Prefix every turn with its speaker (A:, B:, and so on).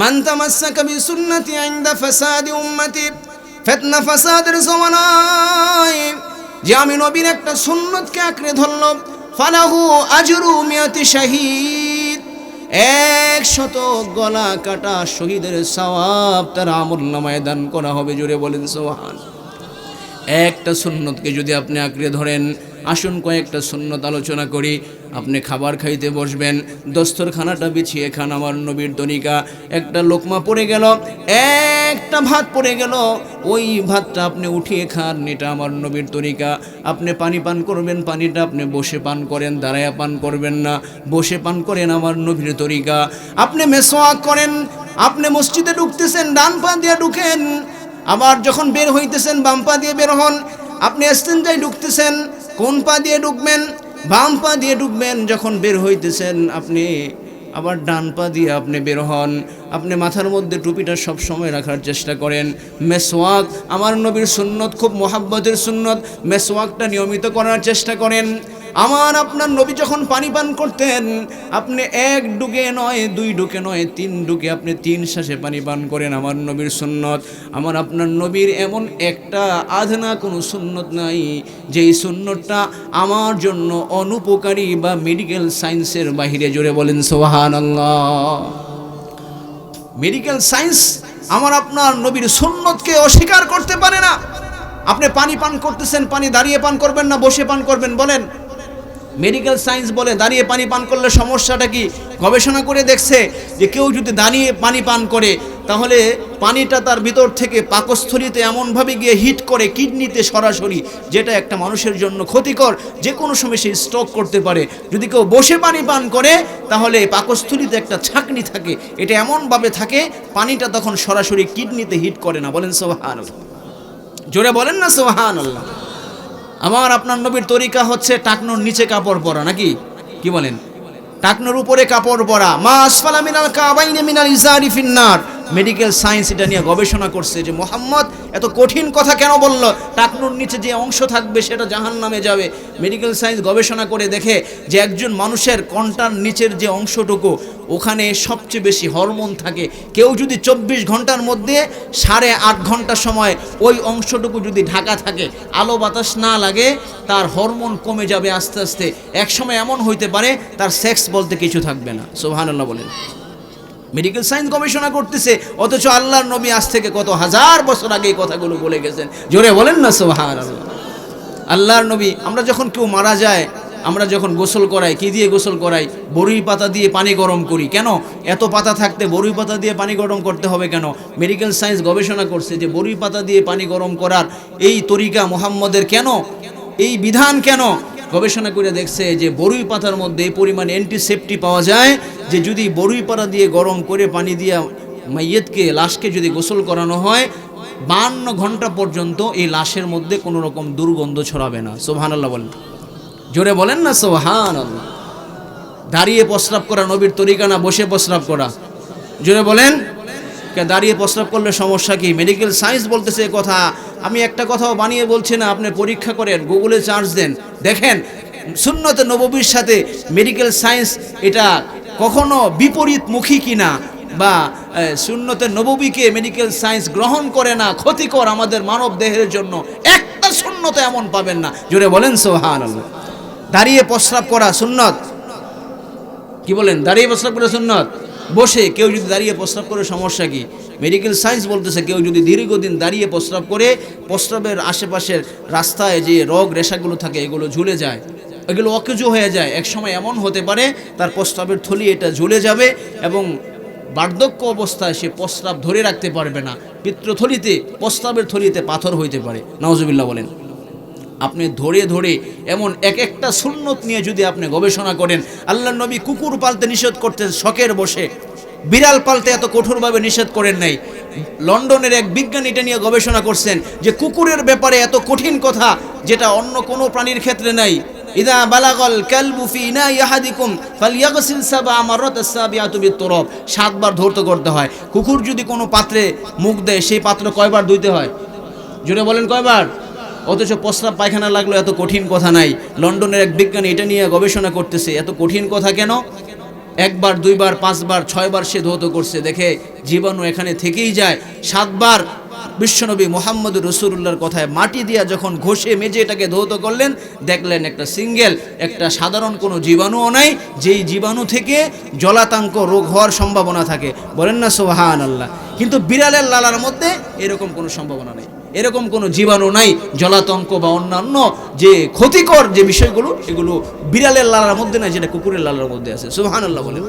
A: মান তামাসসাকা বিসুন্নতি ইনদা ফাসাদি উম্মতি, ফিতনা ফাসাদের জমানায়। যে আমি নবীর একটা সুন্নতকে আঁকড়ে ধরল ফালাহু আজরু মিয়াতি শাহিদ। একশত গলা কাটা শহীদের সওয়াব তার আমল নামায় দান করা হবে জুড়ে বলেন সোহান একটা সুন্নতকে যদি আপনি আঁকড়ে ধরেন, আসুন কয়েকটা সুন্নত আলোচনা করি। আপনি খাবার খাইতে বসবেন, দস্তরখানাটা বিছিয়ে খান আমার নবীর তরিকা। একটা লোকমা পড়ে গেল, একটা ভাত পড়ে গেল, ওই ভাতটা আপনি উঠিয়ে খান, এটা আমার নবীর তরিকা। আপনি পানি পান করবেন, পানিটা আপনি বসে পান করেন, দাঁড়ায়া পান করবেন না। বসে পান করেন আমার নবীর তরিকা। আপনি মেসোয়াক করেন, আপনি মসজিদে ঢুকতেছেন, ডান পা দিয়ে ঢুকেন আবার যখন বের হইতেছেন, বাম পা দিয়ে বের হন, আপনি এস্তেঞ্জায় ঢুকতেছেন, কোন পা দিয়ে ঢুকবেন? বাম পা দিয়ে ঢুকবেন, যখন বের হইতেছেন, আপনি আবার ডান পা দিয়ে আপনি বের হন। আপনি মাথার মধ্যে টুপিটা সব সময় রাখার চেষ্টা করেন। মেসওয়াক আমার নবীর সুন্নত, খুব মোহাব্বতের সুন্নত, মেসওয়াকটা নিয়মিত করার চেষ্টা করেন। আমার আপনার নবী যখন পানি পান করতেন, আপনি এক ডুকে নয়, দুই ডুকে নয়, তিন ডুকে আপনি তিন শ্বাসে পানি পান করেন। আমার নবীর সুন্নত, আমার আপনার নবীর এমন একটা আধনা কোনো সুন্নত নাই, যেই সুন্নতটা আমার জন্য অনুপকারী বা মেডিকেল সায়েন্সের বাহিরে জুড়ে বলেন সোহান মেডিকেল সায়েন্স আমার আপনার নবীর সুন্নতকে অস্বীকার করতে পারে না। আপনি পানি পান করতেছেন, পানি দাঁড়িয়ে পান করবেন না, বসে পান করবেন, বলেন মেডিকেল সায়েন্স বলে দাঁড়িয়ে পানি পান করলে সমস্যাটা কি? গবেষণা করে দেখছে যে কেউ যদি দাঁড়িয়ে পানি পান করে, তাহলে পানিটা তার ভিতর থেকে পাকস্থলিতে এমনভাবে গিয়ে হিট করে কিডনিতে সরাসরি, যেটা একটা মানুষের জন্য ক্ষতিকর। যে কোনো সময় সে স্ট্রোক করতে পারে। যদি কেউ বসে পানি পান করে, তাহলে পাকস্থলিতে একটা ছাকনি থাকে। এটা এমনভাবে থাকে, পানিটা তখন সরাসরি কিডনিতে হিট করে না। বলেন সোহান জোরে বলেন না সোহান আল্লাহ আমার আপনার নবীর তরিকা হচ্ছে টাকনোর নিচে কাপড় পরা, নাকি? কি বলেন? টাকনোর উপরে কাপড় পরা। মা আসফালা মিনাল কাবাইনে মিনাল ইজারি ফিন্নার। মেডিকেল সায়েন্স এটা নিয়ে গবেষণা করছে যে মোহাম্মদ এত কঠিন কথা কেন বলল? টাকনুর নিচে যে অংশ থাকবে সেটা জাহান নামে যাবে। মেডিকেল সায়েন্স গবেষণা করে দেখে যে একজন মানুষের কন্টার নিচের যে অংশটুকু, ওখানে সবচেয়ে বেশি হরমোন থাকে। কেউ যদি চব্বিশ ঘণ্টার মধ্যে সাড়ে আট ঘণ্টা সময় ওই অংশটুকু যদি ঢাকা থাকে, আলো বাতাস না লাগে, তার হরমোন কমে যাবে আস্তে আস্তে। এক সময় এমন হইতে পারে, তার সেক্স বলতে কিছু থাকবে না। সোহানুল্লাহ বলেন। মেডিকেল সায়েন্স গবেষণা করতেছে, অথচ আল্লাহর নবী আজ থেকে কত হাজার বছর আগে এই কথাগুলো বলে গেছেন। জোরে বলেন না সোহার আল্লাহর নবী, আমরা যখন কেউ মারা যায়, আমরা যখন গোসল করাই, কি দিয়ে গোসল করাই? বড়ি পাতা দিয়ে পানি গরম করি। কেন? এত পাতা থাকতে বড়ি পাতা দিয়ে পানি গরম করতে হবে কেন? মেডিকেল সায়েন্স গবেষণা করছে যে বড়ি পাতা দিয়ে পানি গরম করার এই তরিকা মোহাম্মদের কেন? এই বিধান কেন? গবেষণা করে দেখছে যে বরুই পাতার মধ্যে এই পরিমাণ অ্যান্টিসেপ্টি পাওয়া যায়, যে যদি বরুই পাতা দিয়ে গরম করে পানি দিয়ে মাইয়েতকে, লাশকে যদি গোসল করানো হয় বান্ন ঘণ্টা পর্যন্ত এই লাশের মধ্যে কোনো রকম দুর্গন্ধ ছড়াবে না। সোহান আল্লাহ বলেন। জোরে বলেন না সোহান আল্লাহ দাঁড়িয়ে প্রস্রাব করা নবীর তরিকা না, বসে প্রস্রাব করা? জোরে বলেন। দাঁড়িয়ে প্রস্রাব করলে সমস্যা কি? মেডিকেল সায়েন্স বলতেছে কথা। আমি একটা কথাও বানিয়ে বলছি না, আপনি পরীক্ষা করেন গুগলে চার্জ দেন। দেখেন শূন্যতে নববীর সাথে মেডিকেল সায়েন্স এটা কখনো বিপরীতমুখী কিনা বা শূন্যতে নববীকে মেডিকেল সায়েন্স গ্রহণ করে না, ক্ষতিকর আমাদের মানব দেহের জন্য, একটা শূন্যত এমন পাবেন না। জোরে বলেন সোহান দাঁড়িয়ে প্রস্রাব করা সুন্নত। কি বলেন? দাঁড়িয়ে প্রস্রাব করে সুন্নত? বসে কেউ যদি দাঁড়িয়ে প্রস্রাব করে, সমস্যা কি? মেডিকেল সায়েন্স বলতেছে, কেউ যদি দীর্ঘদিন দাঁড়িয়ে প্রস্রাব করে, প্রস্রাবের আশেপাশের রাস্তায় যে রোগ রেশাগুলো থাকে, এগুলো ঝুলে যায়। এগুলো অকেজো হয়ে যায়। এক সময় এমন হতে পারে, তার প্রস্রাবের থলি এটা ঝুলে যাবে এবং বার্ধক্য অবস্থায় সে প্রস্রাব ধরে রাখতে পারবে না। পিত্রথলিতে, প্রস্রাবের থলিতে পাথর হইতে পারে। নওয়াজবিল্লাহ বলেন। আপনি ধরে ধরে এমন এক একটা সুন্নত নিয়ে যদি আপনি গবেষণা করেন আল্লাহ নবী কুকুর পালতে নিষেধ করতেন, শখের বসে। বিড়াল পালতে এত কঠোরভাবে নিষেধ করেন নাই। লন্ডনের এক বিজ্ঞানী এটা নিয়ে গবেষণা করছেন যে কুকুরের ব্যাপারে এত কঠিন কথা যেটা অন্য কোনো প্রাণীর ক্ষেত্রে নাই। ইদা বালাগল কালবু ফি ইনা ইয়াহাদিকুম ফালইয়াগসিল সাবআ মারাত আস-সাবিআতু বিত-তুরাব। সাতবার ধৌত করতে হয়। কুকুর যদি কোনো পাত্রে মুখ দেয়, সেই পাত্র কয়বার ধুইতে হয়? জোরে বলেন কয়বার? অথচ প্রস্রাব পায়খানা লাগল, এত কঠিন কথা নাই। লন্ডনের এক বিজ্ঞানী এটা নিয়ে গবেষণা করতেছে, এত কঠিন কথা কেন? একবার, দুইবার, পাঁচবার, ছয়বার সে ধৌত করছে। দেখে জীবাণু এখানে থেকেই যায়। সাতবার বিশ্বনবী মোহাম্মদ রসুল্লাহর কথায় মাটি দিয়া যখন ঘষে মেজে এটাকে ধৌত করলেন, দেখলেন একটা সিঙ্গেল, একটা সাধারণ কোনো জীবাণুও নাই, যেই জীবাণু থেকে জলাতাঙ্ক রোগ হওয়ার সম্ভাবনা থাকে। বলেন না সোহান আল্লাহ কিন্তু বিড়ালের লালার মধ্যে এরকম কোনো সম্ভাবনা নেই। এরকম কোনো জীবাণু নাই, জলাতঙ্ক বা অন্যান্য যে ক্ষতিকর যে বিষয়গুলো সেগুলো বিড়ালের লালার মধ্যে নাই, যেটা কুকুরের লালার মধ্যে আছে। সুহান আল্লাহ বলেন